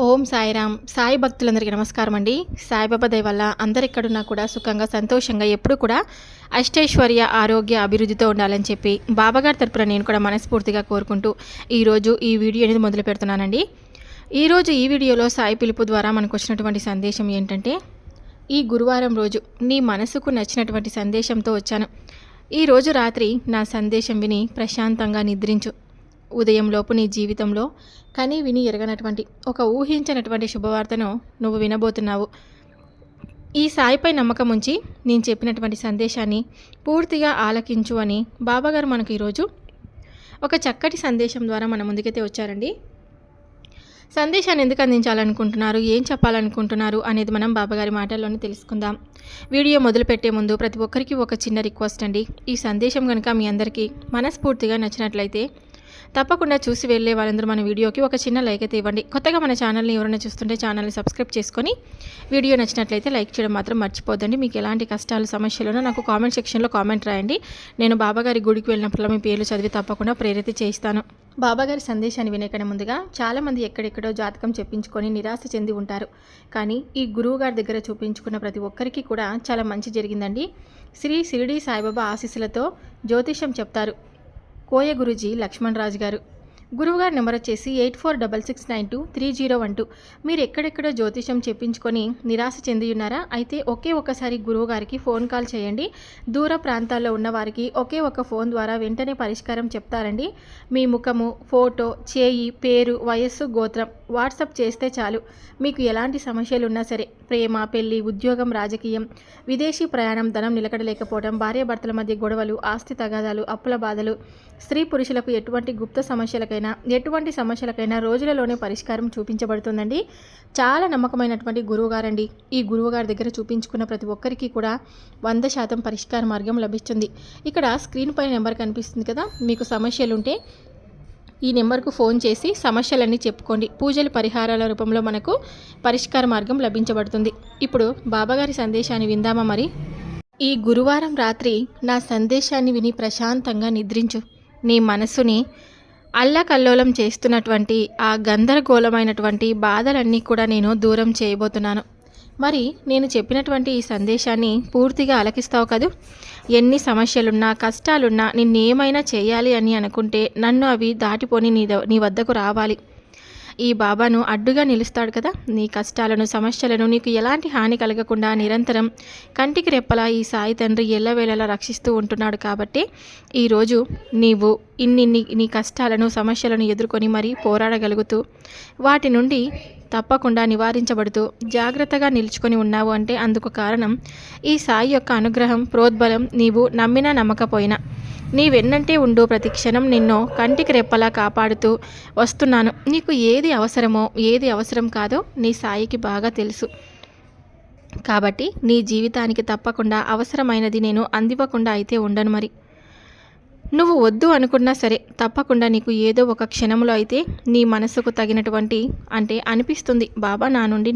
ఓం సాయిరామ్. సాయి భక్తులందరికీ నమస్కారం అండి. సాయిబాబా దయ వల్ల అందరెక్కడున్నా కూడా సుఖంగా సంతోషంగా ఎప్పుడూ కూడా అష్టైశ్వర్య ఆరోగ్య అభివృద్ధితో ఉండాలని చెప్పి బాబాగారి తరపున నేను కూడా మనస్ఫూర్తిగా కోరుకుంటూ ఈరోజు ఈ వీడియో అనేది మొదలు పెడుతున్నానండి. ఈరోజు ఈ వీడియోలో సాయి పిలుపు ద్వారా మనకు వచ్చినటువంటి సందేశం ఏంటంటే ఈ గురువారం రోజు నీ మనసుకు నచ్చినటువంటి సందేశంతో వచ్చాను. ఈరోజు రాత్రి నా సందేశం విని ప్రశాంతంగా నిద్రించు. ఉదయంలోపు నీ జీవితంలో కని విని ఎరగనటువంటి ఒక ఊహించినటువంటి శుభవార్తను నువ్వు వినబోతున్నావు. ఈ సాయిపై నమ్మకం ఉంచి నేను చెప్పినటువంటి సందేశాన్ని పూర్తిగా ఆలకించు అని బాబాగారు మనకు ఈరోజు ఒక చక్కటి సందేశం ద్వారా మన ముందుకైతే వచ్చారండి. సందేశాన్ని ఎందుకు అందించాలనుకుంటున్నారు ఏం చెప్పాలనుకుంటున్నారు అనేది మనం బాబాగారి మాటల్లోనే తెలుసుకుందాం. వీడియో మొదలుపెట్టే ముందు ప్రతి ఒక్కరికి ఒక చిన్న రిక్వెస్ట్ అండి. ఈ సందేశం కనుక మీ అందరికీ మనస్ఫూర్తిగా నచ్చినట్లయితే తప్పకుండా చూసి వెళ్ళే వాళ్ళందరూ మన వీడియోకి ఒక చిన్న లైక్ అయితే ఇవ్వండి. కొత్తగా మన ఛానల్ని ఎవరైనా చూస్తుంటే ఛానల్ని సబ్స్క్రైబ్ చేసుకొని వీడియో నచ్చినట్లయితే లైక్ చేయడం మాత్రం మర్చిపోద్దండి. మీకు ఎలాంటి కష్టాలు సమస్యలున్నా నాకు కామెంట్ సెక్షన్లో కామెంట్ రాయండి. నేను బాబాగారి గుడికి వెళ్ళినప్పుడు మీ పేర్లు చదివి తప్పకుండా ప్రేరిత చేయిస్తాను. బాబాగారి సందేశాన్ని వినేకనే ముందుగా చాలామంది ఎక్కడెక్కడో జాతకం చెప్పించుకొని నిరాశ చెంది ఉంటారు. కానీ ఈ గురువు గారి దగ్గర చూపించుకున్న ప్రతి ఒక్కరికి కూడా చాలా మంచి జరిగిందండి. శ్రీ షిరిడి సాయిబాబా ఆశీస్సులతో జ్యోతిషం చెప్తారు. కోయ గురుజీ లక్ష్మణ్ రాజు గారు. గురువుగారి నెంబర్ వచ్చేసి eight four double six nine two three zero one two. మీరు ఎక్కడెక్కడో జ్యోతిషం చెప్పించుకొని నిరాశ చెందియున్నారా అయితే ఒకే ఒక్కసారి గురువుగారికి ఫోన్ కాల్ చేయండి. దూర ప్రాంతాల్లో ఉన్న వారికి ఒకే ఒక ఫోన్ ద్వారా వెంటనే పరిష్కారం చెప్తారండి. మీ ముఖము ఫోటో చేయి పేరు వయస్సు గోత్రం వాట్సప్ చేస్తే చాలు. మీకు ఎలాంటి సమస్యలు ఉన్నా సరే ప్రేమ పెళ్ళి ఉద్యోగం రాజకీయం విదేశీ ప్రయాణం ధనం నిలకడలేకపోవడం భార్యాభర్తల మధ్య గొడవలు ఆస్తి తగాదాలు అప్పుల బాధలు స్త్రీ పురుషులకు ఎటువంటి గుప్త సమస్యలకైనా ఎటువంటి సమస్యలకైనా రోజులలోనే పరిష్కారం చూపించబడుతుందండి. చాలా నమ్మకమైనటువంటి గురువుగారండి. ఈ గురువుగారి దగ్గర చూపించుకున్న ప్రతి ఒక్కరికి కూడా వంద శాతం పరిష్కార మార్గం లభిస్తుంది. ఇక్కడ స్క్రీన్ పైన నెంబర్ కనిపిస్తుంది కదా మీకు సమస్యలు ఉంటే ఈ నెంబర్కు ఫోన్ చేసి సమస్యలన్నీ చెప్పుకోండి. పూజలు పరిహారాల రూపంలో మనకు పరిష్కార మార్గం లభించబడుతుంది. ఇప్పుడు బాబాగారి సందేశాన్ని విందామా మరి? ఈ గురువారం రాత్రి నా సందేశాన్ని విని ప్రశాంతంగా నిద్రించు. నీ మనసుని అల్లకల్లోలం చేస్తున్నటువంటి ఆ గందరగోళమైనటువంటి బాధలన్నీ కూడా నేను దూరం చేయబోతున్నాను. మరి నేను చెప్పినటువంటి ఈ సందేశాన్ని పూర్తిగా అలకిస్తావు కదూ? ఎన్ని సమస్యలున్నా కష్టాలున్నా నిన్నేమైనా చేయాలి అని అనుకుంటే నన్ను అవి దాటిపోని నీ నీ వద్దకు రావాలి. ఈ బాబాను అడ్డుగా నిలుస్తాడు కదా. నీ కష్టాలను సమస్యలను నీకు ఎలాంటి హాని కలగకుండా నిరంతరం కంటికి రెప్పలా ఈ సాయి తండ్రి ఎల్లవేళలా రక్షిస్తూ ఉంటున్నాడు కాబట్టి ఈరోజు నీవు ఇన్ని నీ కష్టాలను సమస్యలను ఎదుర్కొని మరీ పోరాడగలుగుతూ వాటి నుండి తప్పకుండా నివారించబడుతూ జాగ్రత్తగా నిలుచుకొని ఉన్నావు అంటే అందుకు కారణం ఈ సాయి యొక్క అనుగ్రహం ప్రోద్బలం నీవు నమ్మినా నమ్మకపోయినా. నీ వెన్నంటే ఉండు ప్రతి క్షణం నిన్ను కంటికి రెప్పలా కాపాడుతూ వస్తున్నాను. నీకు ఏది అవసరమో ఏది అవసరం కాదో నీ సాయికి బాగా తెలుసు. కాబట్టి నీ జీవితానికి తప్పకుండా అవసరమైనది నేను అందివ్వకుండా అయితే ఉండను మరి. నువ్వు వద్దు అనుకున్నా సరే తప్పకుండా నీకు ఏదో ఒక క్షణంలో అయితే నీ మనసుకు తగినటువంటి అంటే అనిపిస్తుంది బాబా నా నుండి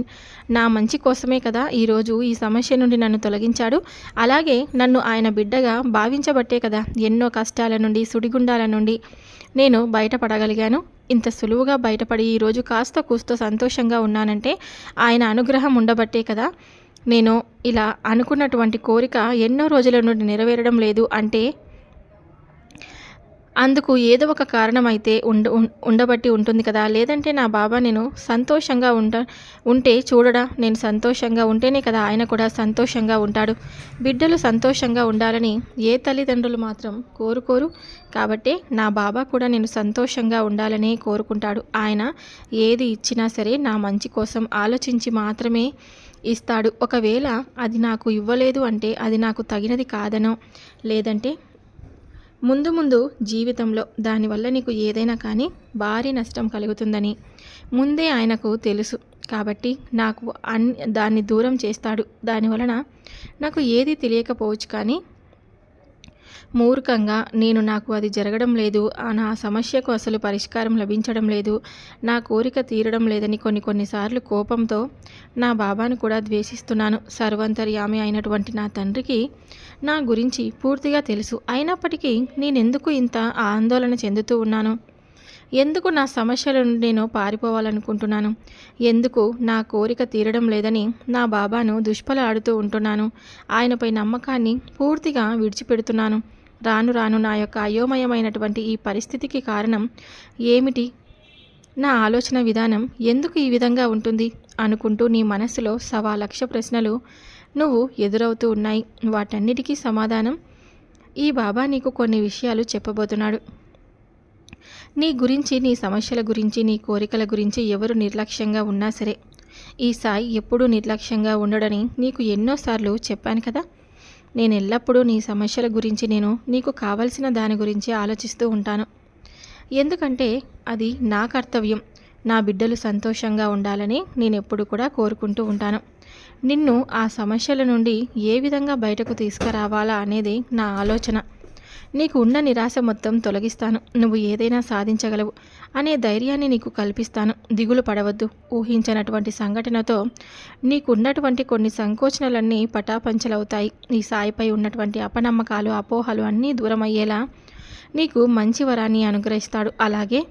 నా మంచి కోసమే కదా ఈరోజు ఈ సమస్య నుండి నన్ను తొలగించాడు. అలాగే నన్ను ఆయన బిడ్డగా భావించబట్టే కదా ఎన్నో కష్టాల నుండి సుడిగుండాల నుండి నేను బయటపడగలిగాను. ఇంత సులువుగా బయటపడి ఈరోజు కాస్త కూస్తో సంతోషంగా ఉన్నానంటే ఆయన అనుగ్రహం ఉండబట్టే కదా నేను ఇలా అనుకున్నటువంటి కోరిక ఎన్నో రోజుల నుండి నెరవేరడం లేదు అంటే అందుకు ఏదో ఒక కారణం అయితే ఉండ ఉండబట్టి ఉంటుంది కదా. లేదంటే నా బాబా నేను సంతోషంగా ఉంట ఉంటే చూడడా నేను సంతోషంగా ఉంటేనే కదా ఆయన కూడా సంతోషంగా ఉంటాడు. బిడ్డలు సంతోషంగా ఉండాలని ఏ తల్లిదండ్రులు మాత్రం కోరుకోరు. కాబట్టి నా బాబా కూడా నేను సంతోషంగా ఉండాలని కోరుకుంటాడు. ఆయన ఏది ఇచ్చినా సరే నా మంచి కోసం ఆలోచించి మాత్రమే ఇస్తాడు. ఒకవేళ అది నాకు ఇవ్వలేదు అంటే అది నాకు తగినది కాదనో లేదంటే ముందు ముందు జీవితంలో దానివల్ల నీకు ఏదైనా కానీ భారీ నష్టం కలుగుతుందని ముందే ఆయనకు తెలుసు. కాబట్టి నాకు అన్ దాన్ని దూరం చేస్తాడు. దానివలన నాకు ఏది తెలియకపోవచ్చు కానీ మూర్ఖంగా నేను నాకు అది జరగడం లేదు నా సమస్యకు అసలు పరిష్కారం లభించడం లేదు నా కోరిక తీరడం లేదని కొన్ని కొన్నిసార్లు కోపంతో నా బాబాను కూడా ద్వేషిస్తున్నాను. సర్వంతర్యామి అయినటువంటి నా తండ్రికి నా గురించి పూర్తిగా తెలుసు. అయినప్పటికీ నేనెందుకు ఇంత ఆందోళన చెందుతూ ఉన్నాను? ఎందుకు నా సమస్యల నుండి నేను పారిపోవాలనుకుంటున్నాను? ఎందుకు నా కోరిక తీరడం లేదని నా బాబాను దుష్పలాడుతూ ఉంటున్నాను. ఆయనపై నమ్మకాన్ని పూర్తిగా విడిచిపెడుతున్నాను. రాను రాను నా యొక్క అయోమయమైనటువంటి ఈ పరిస్థితికి కారణం ఏమిటి? నా ఆలోచన విధానం ఎందుకు ఈ విధంగా ఉంటుంది? అనుకుంటూ నీ మనసులో సవా లక్ష ప్రశ్నలు నువ్వు ఎదురవుతూ ఉన్నాయి. వాటన్నిటికీ సమాధానం ఈ బాబా నీకు కొన్ని విషయాలు చెప్పబోతున్నాడు. నీ గురించి నీ సమస్యల గురించి నీ కోరికల గురించి ఎవరు నిర్లక్ష్యంగా ఉన్నా సరే ఈ సాయి ఎప్పుడూ నిర్లక్ష్యంగా ఉండడని నీకు ఎన్నోసార్లు చెప్పాను కదా. నేను ఎల్లప్పుడూ నీ సమస్యల గురించి నేను నీకు కావలసిన దాని గురించి ఆలోచిస్తూ ఉంటాను. ఎందుకంటే అది నా కర్తవ్యం. నా బిడ్డలు సంతోషంగా ఉండాలని నేను ఎప్పుడు కూడా కోరుకుంటూ ఉంటాను. నిన్ను ఆ సమస్యల నుండి ఏ విధంగా బయటకు తీసుకురావాలా అనేది నా ఆలోచన. నీకు ఉన్న నిరాశ మొత్తం తొలగిస్తాను. నువ్వు ఏదైనా సాధించగలవు. అనే ధైర్యాన్ని నీకు కల్పిస్తాను. దిగులు పడవద్దు. ఊహించినటువంటి సంఘటనతో నీకున్నటువంటి కొన్ని సంకోచనలన్నీ పటాపంచలవుతాయి. నీ సాయిపై ఉన్నటువంటి అపనమ్మకాలు అపోహలు అన్నీ దూరమయ్యేలా నీకు మంచి వరాన్ని అనుగ్రహిస్తాడు. అలాగే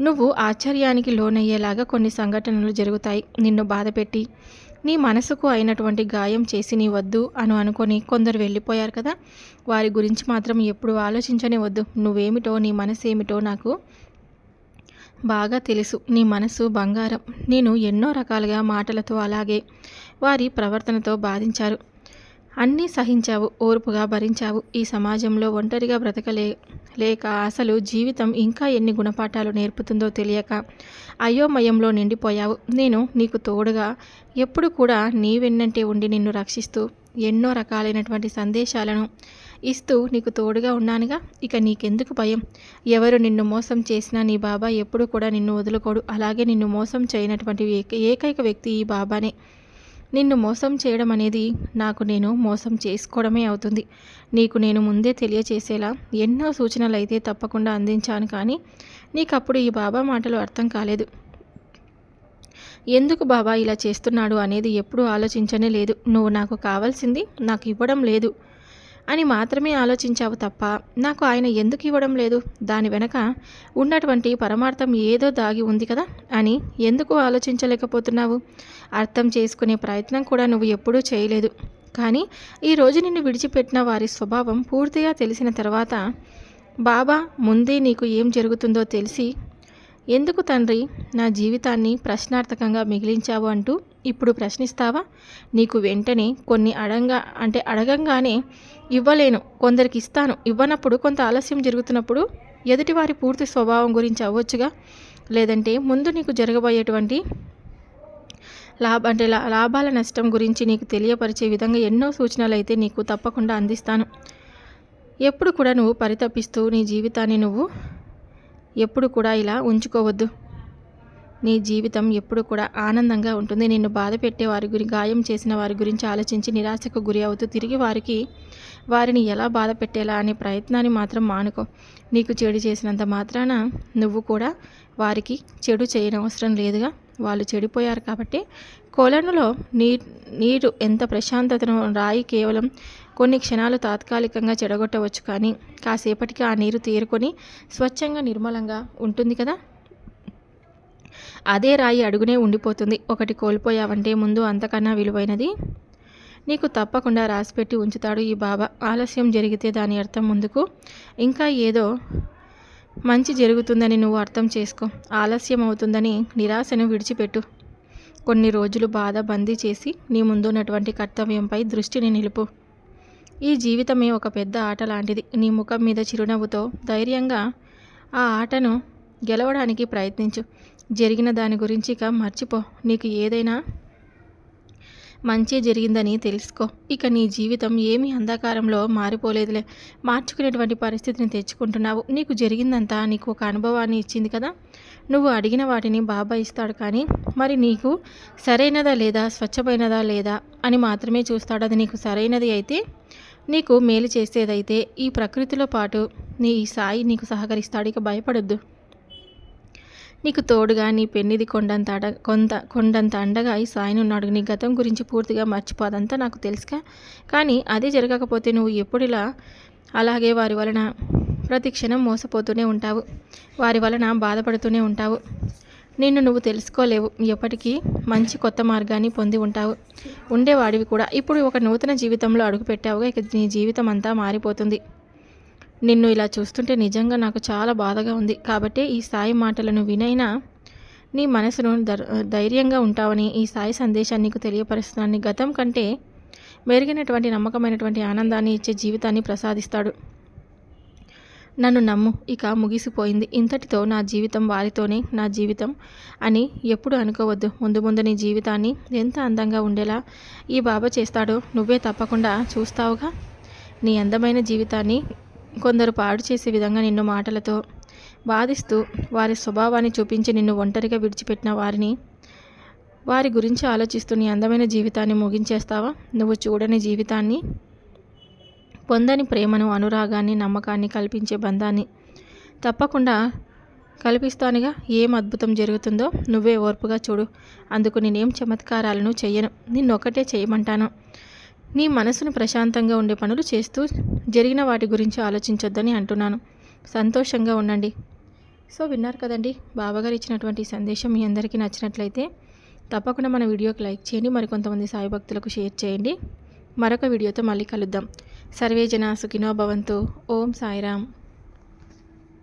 నువ్వు ఆశ్చర్యానికి లోనయ్యేలాగా కొన్ని సంఘటనలు జరుగుతాయి. నిన్ను బాధపెట్టి నీ మనసుకు అయినటువంటి గాయం చేసి నీ వద్దు అను అనుకొని కొందరు వెళ్ళిపోయారు కదా. వారి గురించి మాత్రం ఎప్పుడు ఆలోచించనే వద్దు నువ్వేమిటో నీ మనసు ఏమిటో నాకు బాగా తెలుసు. నీ మనసు బంగారం. నేను ఎన్నో రకాలుగా మాటలతో అలాగే వారి ప్రవర్తనతో బాధించారు. అన్నీ సహించావు ఓర్పుగా భరించావు. ఈ సమాజంలో ఒంటరిగా బ్రతకలే లేక అసలు జీవితం ఇంకా ఎన్ని గుణపాఠాలు నేర్పుతుందో తెలియక అయోమయంలో నిండిపోయావు. నేను నీకు తోడుగా ఎప్పుడు కూడా నీ వెన్నంటే ఉండి నిన్ను రక్షిస్తూ ఎన్నో రకాలైనటువంటి సందేశాలను ఇస్తూ నీకు తోడుగా ఉన్నానుగా. ఇక నీకెందుకు భయం? ఎవరు నిన్ను మోసం చేసినా నీ బాబా ఎప్పుడు కూడా నిన్ను వదులుకోడు. అలాగే నిన్ను మోసం చేయనటువంటి ఏకైక వ్యక్తి ఈ బాబానే. నిన్ను మోసం చేయడం అనేది నాకు నేను మోసం చేసుకోవడమే అవుతుంది. నీకు నేను ముందే తెలియచేసేలా ఎన్నో సూచనలు అయితే తప్పకుండా అందించాను కానీ నీకు అప్పుడు ఈ బాబా మాటలు అర్థం కాలేదు. ఎందుకు బాబా ఇలా చేస్తున్నాడు అనేది ఎప్పుడూ ఆలోచించనే లేదు. నువ్వు నాకు కావాల్సింది నాకు ఇవ్వడం లేదు. అని మాత్రమే ఆలోచించావు తప్ప నాకు ఆయన ఎందుకు ఇవ్వడం లేదు? దాని వెనక ఉన్నటువంటి పరమార్థం ఏదో దాగి ఉంది కదా అని ఎందుకు ఆలోచించలేకపోతున్నావు? అర్థం చేసుకునే ప్రయత్నం కూడా నువ్వు ఎప్పుడూ చేయలేదు. కానీ ఈరోజు నిన్ను విడిచిపెట్టిన వారి స్వభావం పూర్తిగా తెలిసిన తర్వాత బాబా ముందే నీకు ఏం జరుగుతుందో తెలిసి ఎందుకు తండ్రి నా జీవితాన్ని ప్రశ్నార్థకంగా మిగిలించావు? అంటూ ఇప్పుడు ప్రశ్నిస్తావా? నీకు వెంటనే కొన్ని అడంగా అంటే అడగంగానే ఇవ్వలేను. కొందరికి ఇస్తాను. ఇవ్వనప్పుడు కొంత ఆలస్యం జరుగుతున్నప్పుడు ఎదుటివారి పూర్తి స్వభావం గురించి అవ్వచ్చుగా? లేదంటే ముందు నీకు జరగబోయేటువంటి లాభ అంటే లాభాల నష్టం గురించి నీకు తెలియపరిచే విధంగా ఎన్నో సూచనలు అయితే నీకు తప్పకుండా అందిస్తాను. ఎప్పుడు కూడా నువ్వు పరితపిస్తూ నీ జీవితాన్ని నువ్వు ఎప్పుడు కూడా ఇలా ఉంచుకోవద్దు. నీ జీవితం ఎప్పుడు కూడా ఆనందంగా ఉంటుంది. నిన్ను బాధ పెట్టే వారి గురి గాయం చేసిన వారి గురించి ఆలోచించి నిరాశకు గురి అవుతూ తిరిగి వారికి వారిని ఎలా బాధ పెట్టేలా అనే ప్రయత్నాన్ని మాత్రం మానుకో. నీకు చెడు చేసినంత మాత్రాన నువ్వు కూడా వారికి చెడు చేయనవసరం లేదుగా. వాళ్ళు చెడిపోయారు కాబట్టి కొలనులో నీ నీరు ఎంత ప్రశాంతతను రాయి కేవలం కొన్ని క్షణాలు తాత్కాలికంగా చెడగొట్టవచ్చు కానీ కాసేపటికి ఆ నీరు తీరుకొని స్వచ్ఛంగా నిర్మలంగా ఉంటుంది కదా. అదే రాయి అడుగునే ఉండిపోతుంది. ఒకటి కోల్పోయావంటే ముందు అంతకన్నా విలువైనది? నీకు తప్పకుండా రాసిపెట్టి ఉంచుతాడు ఈ బాబా. ఆలస్యం జరిగితే దాని అర్థం ముందుకు. ఇంకా ఏదో మంచి జరుగుతుందని నువ్వు అర్థం చేసుకో. ఆలస్యం అవుతుందని నిరాశను విడిచిపెట్టు. కొన్ని రోజులు బాధ బందీ చేసి నీ ముందున్నటువంటి కర్తవ్యంపై దృష్టిని నిలుపు. ఈ జీవితమే ఒక పెద్ద ఆట లాంటిది. నీ ముఖం మీద చిరునవ్వుతో ధైర్యంగా ఆ ఆటను గెలవడానికి ప్రయత్నించు. జరిగిన దాని గురించి ఇక మర్చిపో. నీకు ఏదైనా మంచి జరిగిందని తెలుసుకో. ఇక నీ జీవితం ఏమీ అంధకారంలో మారిపోలేదులే. మార్చుకునేటువంటి పరిస్థితిని తెచ్చుకుంటున్నావు. నీకు జరిగిందంతా నీకు ఒక అనుభవాన్ని ఇచ్చింది కదా? నువ్వు అడిగిన వాటిని బాబా ఇస్తాడు కానీ మరి నీకు సరైనదా లేదా స్వచ్ఛమైనదా లేదా అని మాత్రమే చూస్తాడు. అది నీకు సరైనది అయితే నీకు మేలు చేసేదైతే ఈ ప్రకృతిలో పాటు నీ సాయి నీకు సహకరిస్తాడు. ఇక భయపడొద్దు. నీకు తోడుగా నీ పెన్నిది కొండంత అడ కొంత కొండంత అండగా ఈ సాయిని ఉన్నాడు. నీ గతం గురించి పూర్తిగా మర్చిపోదంతా నాకు తెలుసుగా. కానీ అదే జరగకపోతే నువ్వు ఎప్పుడిలా అలాగే వారి వలన ప్రతి క్షణం మోసపోతూనే ఉంటావు. వారి వలన బాధపడుతూనే ఉంటావు. నిన్ను నువ్వు తెలుసుకోలేవు. ఎప్పటికీ మంచి కొత్త మార్గాన్ని పొంది ఉంటావు. ఉండేవాడివి కూడా. ఇప్పుడు ఒక నూతన జీవితంలో అడుగుపెట్టావుగా. ఇక నీ జీవితం అంతా మారిపోతుంది. నిన్ను ఇలా చూస్తుంటే నిజంగా నాకు చాలా బాధగా ఉంది. కాబట్టి ఈ సాయి మాటలను వినైనా నీ మనసును ధైర్యంగా ఉంటావని ఈ సాయి సందేశాన్ని నీకు తెలియపరుస్తున్నాను గతం కంటే మెరుగైనటువంటి నమ్మకమైనటువంటి ఆనందాన్ని ఇచ్చే జీవితాన్ని ప్రసాదిస్తాడు. నన్ను నమ్ము ఇక ముగిసిపోయింది. ఇంతటితో నా జీవితం వారితోనే నా జీవితం అని ఎప్పుడు అనుకోవద్దు. ముందు ముందు నీ జీవితాన్ని ఎంత అందంగా ఉండేలా ఈ బాబా చేస్తాడో. నువ్వే తప్పకుండా చూస్తావుగా. నీ అందమైన జీవితాన్ని కొందరు పాడు చేసే విధంగా నిన్ను మాటలతో బాధిస్తూ వారి స్వభావాన్ని చూపించి నిన్ను ఒంటరిగా విడిచిపెట్టిన వారిని వారి గురించి ఆలోచిస్తూ నీ అందమైన జీవితాన్ని ముగించేస్తావా? నువ్వు చూడని జీవితాన్ని పొందని ప్రేమను అనురాగాన్ని నమ్మకాన్ని కల్పించే బంధాన్ని తప్పకుండా కల్పిస్తానుగా. ఏం అద్భుతం జరుగుతుందో నువ్వే ఓర్పుగా చూడు. అందుకు నేనేం చమత్కారాలను చెయ్యను. నిన్నొక్కటే చేయమంటాను. నీ మనసును ప్రశాంతంగా ఉండే పనులు చేస్తూ జరిగిన వాటి గురించి ఆలోచించొద్దని అంటున్నాను. సంతోషంగా ఉండండి. సో విన్నారు కదండి బాబాగారు ఇచ్చినటువంటి సందేశం మీ అందరికీ నచ్చినట్లయితే తప్పకుండా మన వీడియోకి లైక్ చేయండి మరికొంతమంది సాయి భక్తులకు షేర్ చేయండి. మరొక వీడియోతో మళ్ళీ కలుద్దాం. సర్వేజన సుఖినో భవంతు. ఓం సాయిరామ్.